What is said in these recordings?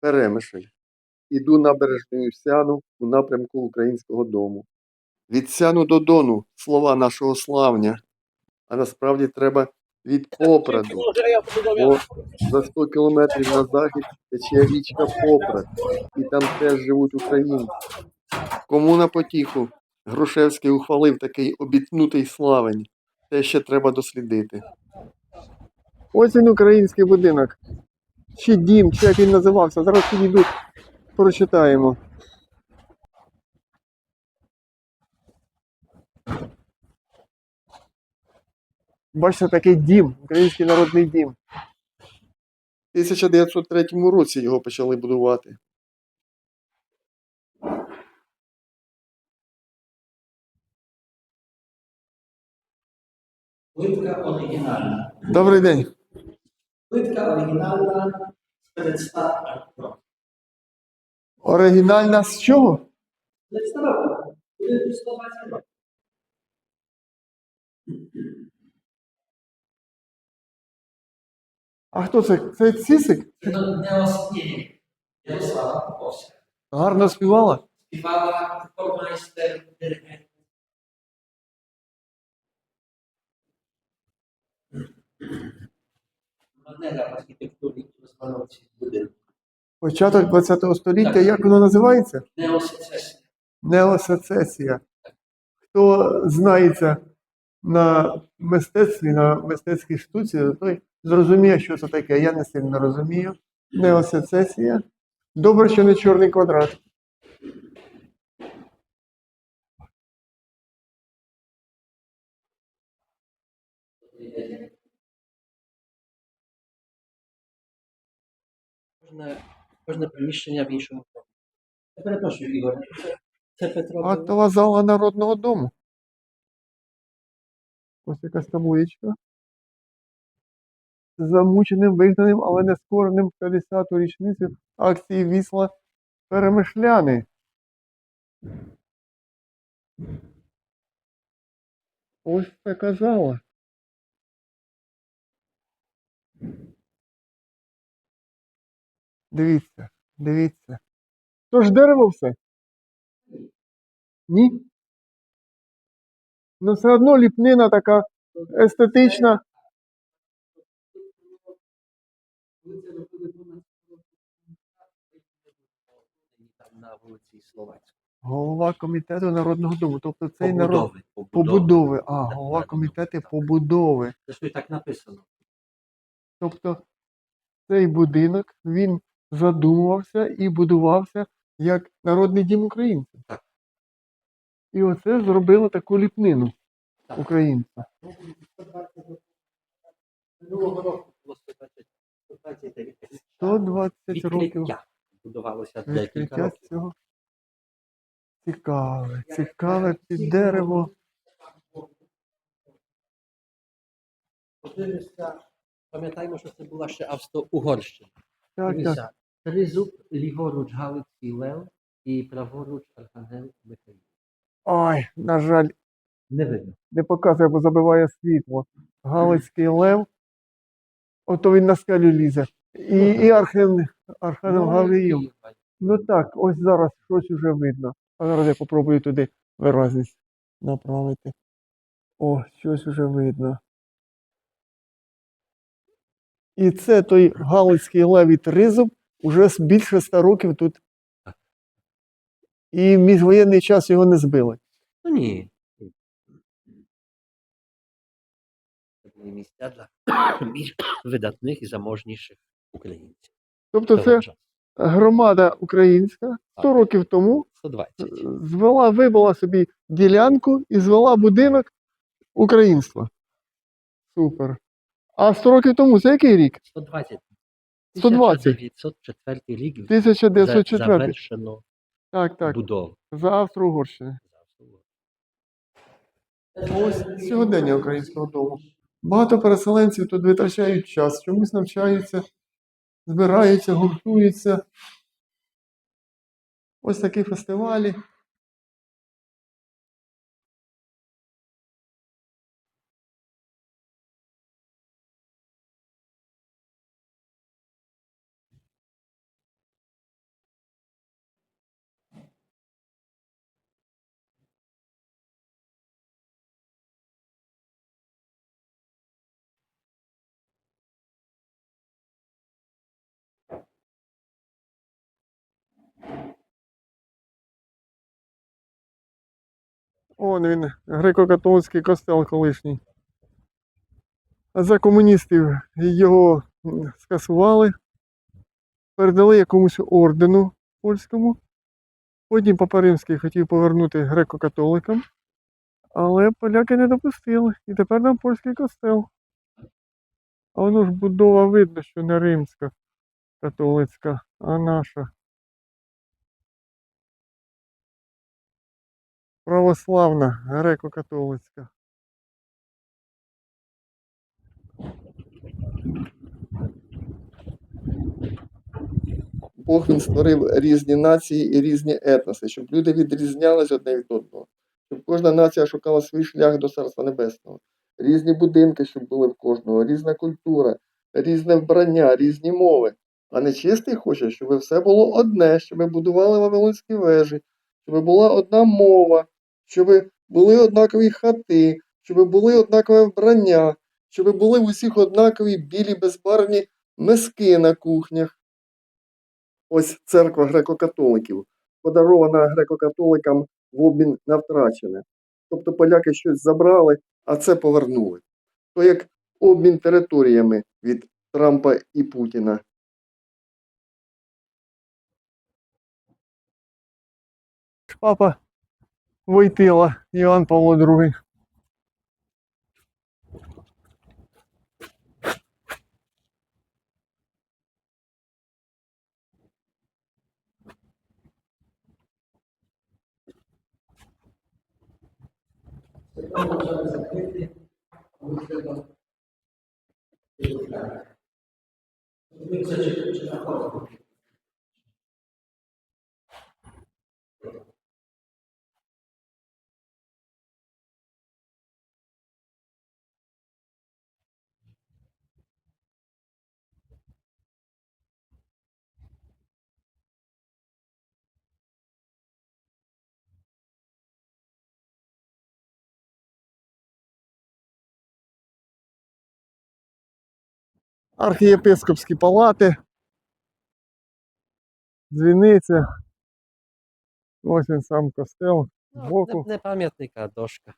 Перемишль. Іду набережною Сяну у напрямку українського дому. Від Сяну до Дону слова нашого славня. А насправді треба від Попраду. Бо за 100 кілометрів на захід тече річка Попрад, і там теж живуть українці. Кому на потіху Грушевський ухвалив такий обітнутий славень. Те ще треба дослідити. Ось він український будинок. Чи дім, чи як він називався. Зараз підійду, прочитаємо. Бачите, такий дім, український народний дім. У 1903 році його почали будувати. Добрий день. Плитка оригінальна з 500 років. Оригінальна з чого? 500. Буде 120 років. А хто це? Це Цісик? Це не осінні. Ярослава Поповська. Гарно співала? Співала хормайстер диригент. Манера архітектури розмановці будинку. Початок 20 століття, Так. як воно називається? Неосецесія. Неосецесія. Хто знається на мистецтві, на мистецькій штуці, той зрозуміє, що це таке. Я не сильно розумію. Неосецесія. Добре, що не чорний квадрат. Кожне, кожне приміщення в іншому формі. Я перепрошую, Ігор. Це, це Петро. Актова зала Народного дому. Ось якась табличка. Замученим, вигнаним, але не скореним в 50-ту річницю акції Вісла Перемишляни. Ось така зала. Дивіться, дивіться. То ж дерево все? Ні? Ну все одно ліпнина така естетична. Коли це робили 12 років, там на вулиці Словацької. Голова комітету Народного дому. Тобто цей народ Побудови. побудови. А, голова комітету побудови. Це ж і так написано. Тобто цей будинок він задумувався і будувався як народний дім українців. І оце зробило таку ліпнину українця. Року було 120 років. Будувалося декілька років. цього. Цікаве, цікаве під дерево. Подивимося, пам'ятаємо, що це була ще Австро-Угорщина. Так, так. Тризуб, ліворуч Галицький Лев і праворуч Архангел Михаїл. Ой, на жаль, Не видно. не показує, бо забиває світло. Галицький лев. Ото він на скелю лізе. І, і Архен, Архангел Гавриїл. Ну так, ось зараз щось уже видно. А зараз я попробую туди виразність направити. О, щось уже видно. І це той Галицький лев і тризуб уже більше ста років тут. І в міжвоєнний час його не збили. Ну ні. Це місця для більш видатних і заможніших українців. Тобто це громада українська 100 років тому 120. звела, вибила собі ділянку і звела будинок українства. Супер. А 100 років тому це який рік? 120. 120. 1904 рік 1904. завершено Так, так. будову. За Австро-Угорщини. Ось сьогодення українського дому. Багато переселенців тут витрачають час, чомусь навчаються, збираються, гуртуються. Ось такі фестивалі. Он він, греко-католицький костел колишній. А за комуністів його скасували, передали якомусь ордену польському. Потім Папа Римський хотів повернути греко-католикам, але поляки не допустили. І тепер там польський костел. А воно ж будова видно, що не римська католицька, а наша. Православна, греко-католицька. Бог він створив різні нації і різні етноси, щоб люди відрізнялись одне від одного, щоб кожна нація шукала свій шлях до Царства Небесного. Різні будинки, щоб були в кожного, різна культура, різне вбрання, різні мови. А нечистий хоче, щоб все було одне, щоб ми будували Вавилонські вежі, щоб була одна мова, щоб були однакові хати, щоб були однакове вбрання, щоб були в усіх однакові білі безбарвні миски на кухнях. Ось церква греко-католиків, подарована греко-католикам в обмін на втрачене. Тобто поляки щось забрали, а це повернули. То як обмін територіями від Трампа і Путіна. Папа Войтила, Іван Павло II. Архієпископські палати. Дзвіниця. Ось він сам костел. No, Збоку. не, не пам'ятник, а дошка.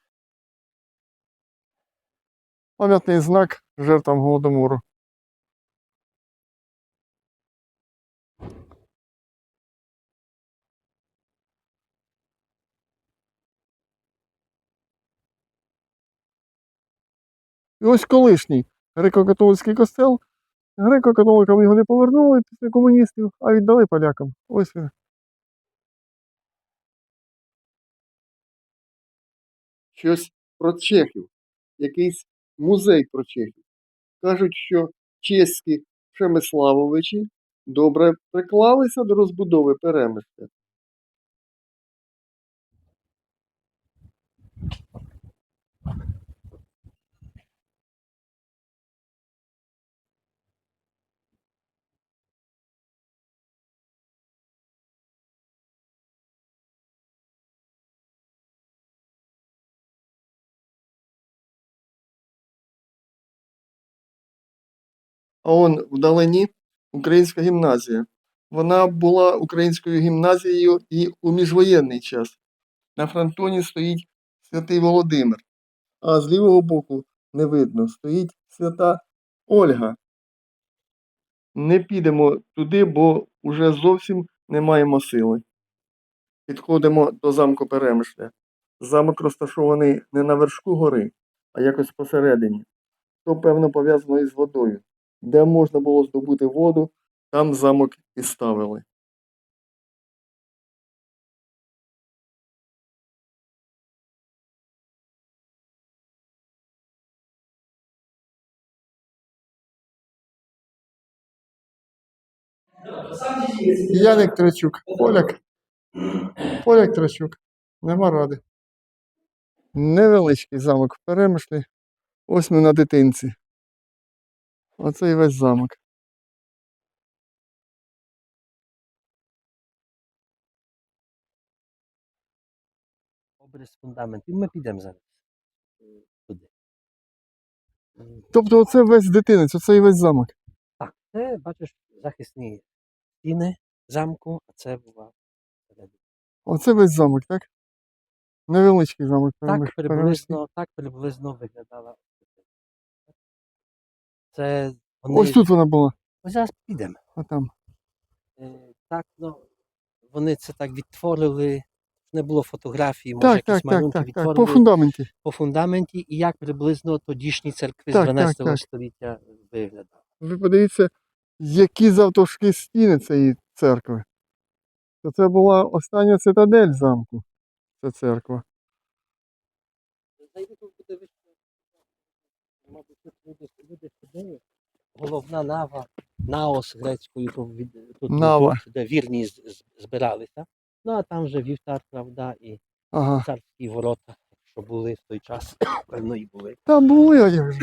Пам'ятний знак жертвам голодомору. І ось колишній греко-католицький костел. Греко-католикам його не повернули після комуністів, а віддали полякам. Ось він. Щось про чехів, якийсь музей про чехів. Кажуть, що чеські Шемиславовичі добре приклалися до розбудови перемишля. А он вдалині українська гімназія. Вона була українською гімназією і у міжвоєнний час. На фронтоні стоїть святий Володимир, а з лівого боку не видно, стоїть свята Ольга. Не підемо туди, бо вже зовсім не маємо сили. Підходимо до замку Перемишля. Замок розташований не на вершку гори, а якось посередині. То, певно, пов'язано із водою. Де можна було здобути воду, там замок і ставили. Яник Трачук. Поляк. Поляк Трачук. Нема ради. Невеличкий замок Перемишлі. Ось ми на дитинці. Оце і весь замок. Обрис фундамент. І ми підемо зараз. Туди. Тобто оце весь дитинець, оце і весь замок. Так, це, бачиш, захисні стіни замку, а це була. Оце весь замок, так? Невеличкий замок. Так перемиш- приблизно, так приблизно виглядала. Це вони... Ось тут вона була, Ось зараз підемо. а там. Е, Так, ну, вони це так відтворили. Не було фотографій, може Так, якісь так, так, малюнки так, так. відтворили По фундаменті. по фундаменті, і як приблизно тодішні церкви Так, з так, 12 так. століття виглядали. Ви подивіться, які завтовшки стіни цієї церкви. То це була остання цитадель замку. Ця церква. Зайду тут буде вище. Мабуть, тут люди, люди ходили. Головна нава, наос грецькою, тут Нава. тут, де вірні з- з- збиралися. Ну а там вже вівтар, правда, і Ага. царські ворота, що були в той час, певно, і були. Там були а як же.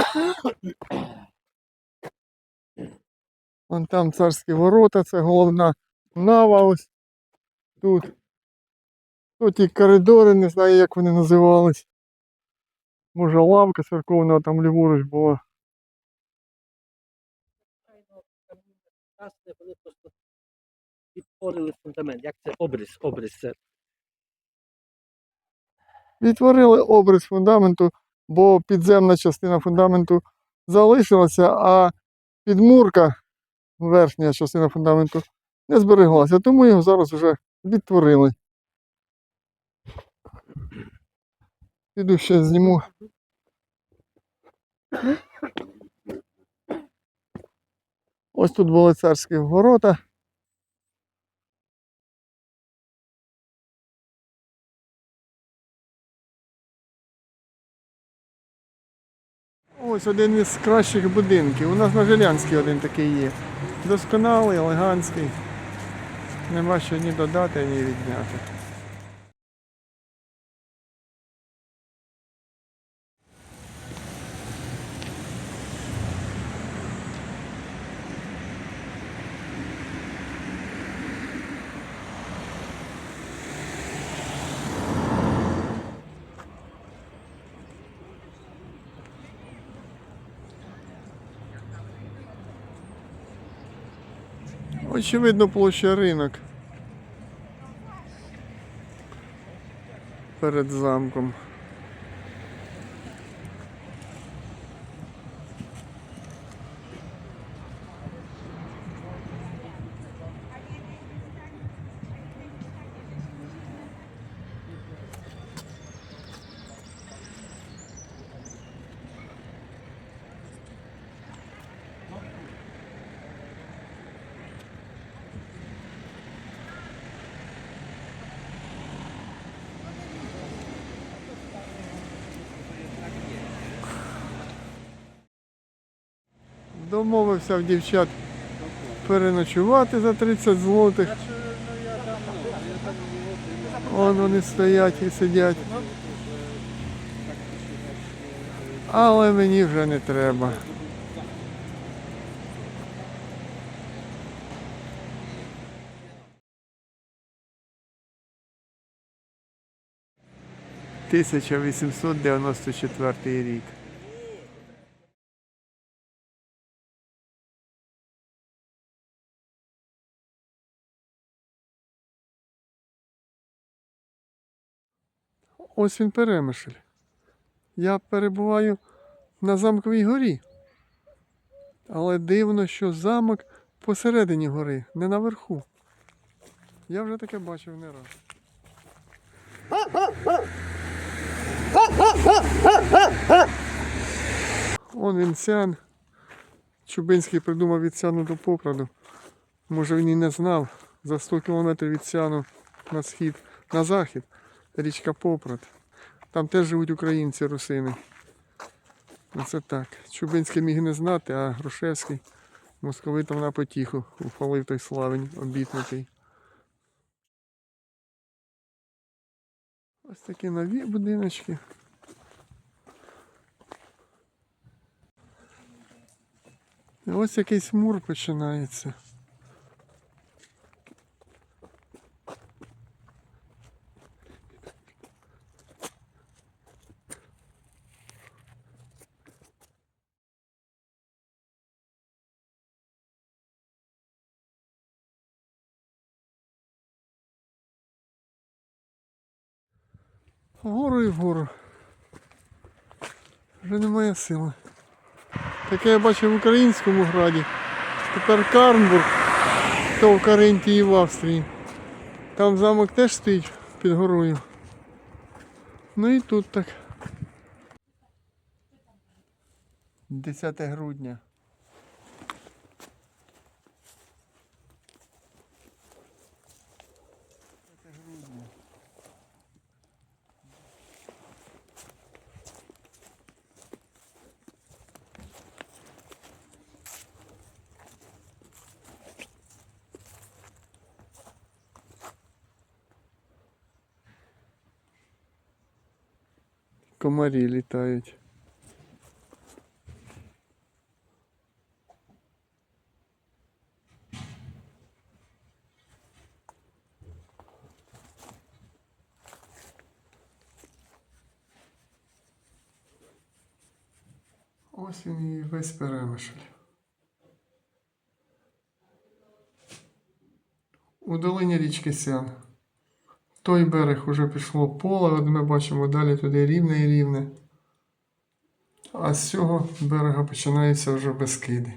Вон там царські ворота, це головна нава ось тут. Тут ті коридори, не знаю, як вони називались. Може лавка церковна там ліворуч була. Вони просто відтворили фундамент. Як це обрис, обрис це Відтворили образ фундаменту, бо підземна частина фундаменту залишилася, а підмурка, верхня частина фундаменту, не збереглася. Тому його зараз вже відтворили. Піду ще зніму. Ось тут були царські ворота. Ось один із кращих будинків. У нас на Жилянській один такий є. Досконалий, елегантський. Нема що ні додати, ні відняти. Очевидно, площа ринок. Перед замком. Домовився в дівчат переночувати за 30 злотих. Вон вони стоять і сидять. Але мені вже не треба. Тисяча вісімсот дев'яносто четвертий рік. Ось він перемишль. Я перебуваю на замковій горі. Але дивно, що замок посередині гори, не наверху. Я вже таке бачив не раз. Он він сян. Чубинський придумав від сяну до попраду. Може він і не знав. За 100 кілометрів від сяну на схід, на захід річка Попрат. Там теж живуть українці русини. Оце так. Чубинський міг не знати, а Грушевський московитам на потіху ухвалив той славень обітнутий. Ось такі нові будиночки. І ось якийсь мур починається. Вгору і вгору. Вже немає сили. Таке я бачив в українському граді. Тепер Карнбург, то в Каринтії в Австрії. Там замок теж стоїть під горою. Ну і тут так. 10 грудня. Комарі літають. Ось він і весь перемишль. У долині річки Сян. Той берег уже пішло поле, от ми бачимо далі туди рівне і рівне. А з цього берега починаються вже безкиди.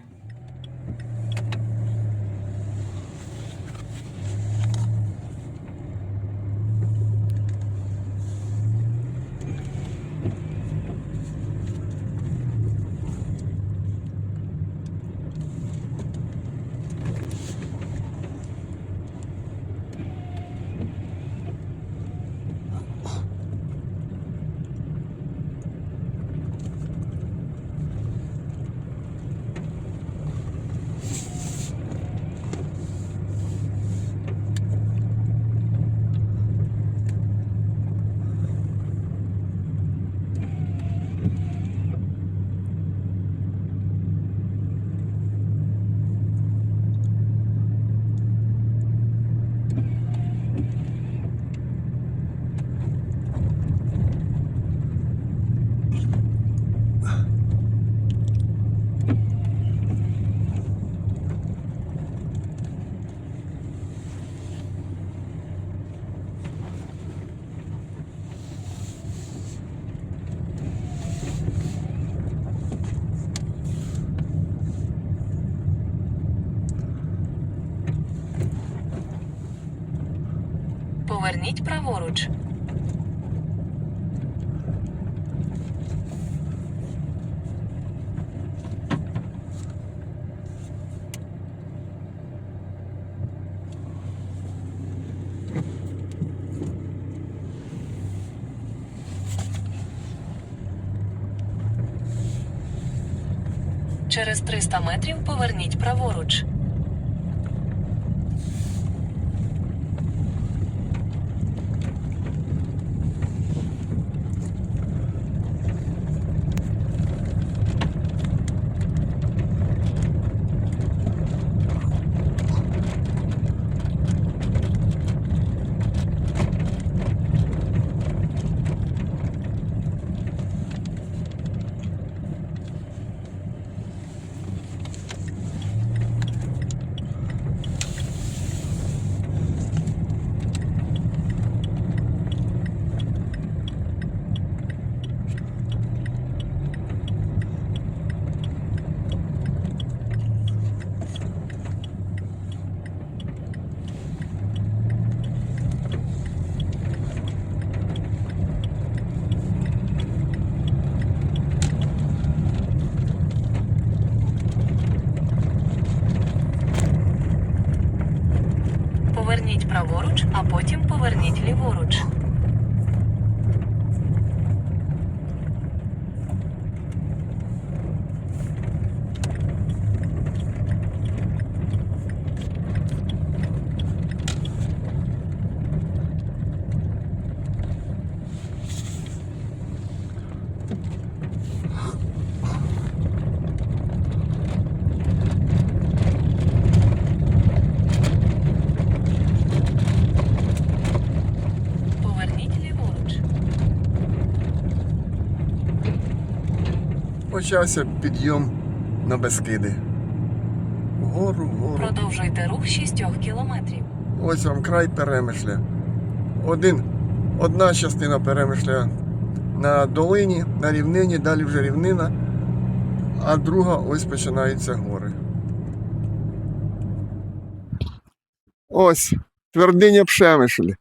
Поверніть праворуч. Через 300 метрів поверніть праворуч. Поверніть праворуч, а потім поверніть ліворуч. Поверніть ліворуч. Почався підйом на Бескиди. Вгору, вгору. Продовжуйте рух 6 кілометрів. Ось вам край перемишля. Один Одна частина перемишля на долині, на рівнині, далі вже рівнина, а друга ось починаються гори. Ось твердиня Пшемишель,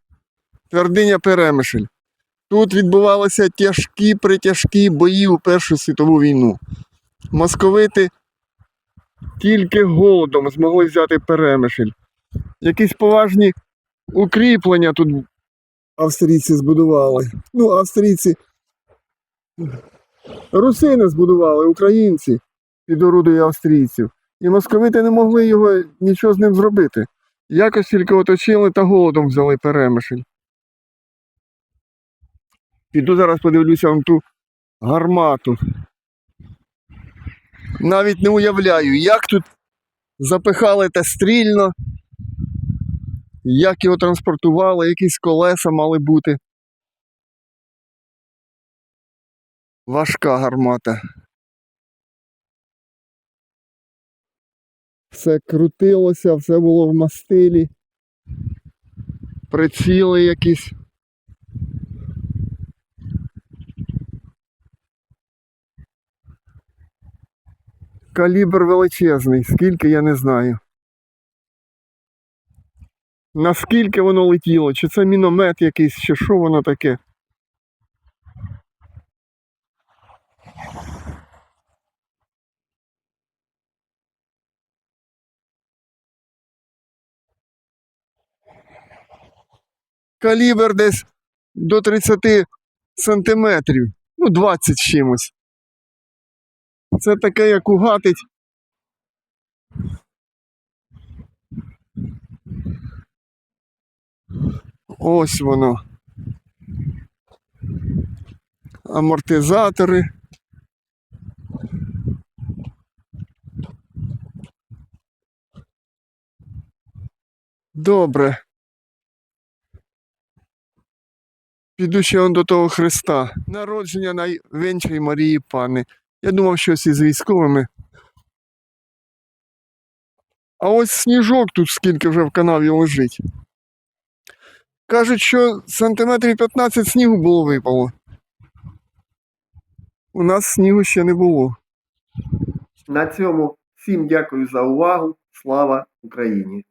твердиня Перемишль. Тут відбувалися тяжкі притяжкі бої у Першу світову війну. Московити тільки голодом змогли взяти Перемишль. Якісь поважні укріплення тут австрійці збудували. Ну, австрійці. Русини збудували, українці під орудою австрійців. І московити не могли його нічого з ним зробити. Якось тільки оточили та голодом взяли перемишль. Піду зараз подивлюся на ту гармату. Навіть не уявляю, як тут запихали те стрільно, як його транспортували, якісь колеса мали бути. Важка гармата. Все крутилося, все було в мастилі. Приціли якісь. Калібр величезний, скільки я не знаю. Наскільки воно летіло? Чи це міномет якийсь, чи що воно таке? Калібр десь до 30 сантиметрів. Ну, 20 з чимось. Це таке, як угатить. Ось воно. Амортизатори. Добре. Піду ще он до того Христа. Народження найвенчої Марії Пани. Я думав, щось із військовими. А ось сніжок тут скільки вже в канаві лежить. Кажуть, що сантиметрів 15 снігу було випало. У нас снігу ще не було. На цьому всім дякую за увагу. Слава Україні!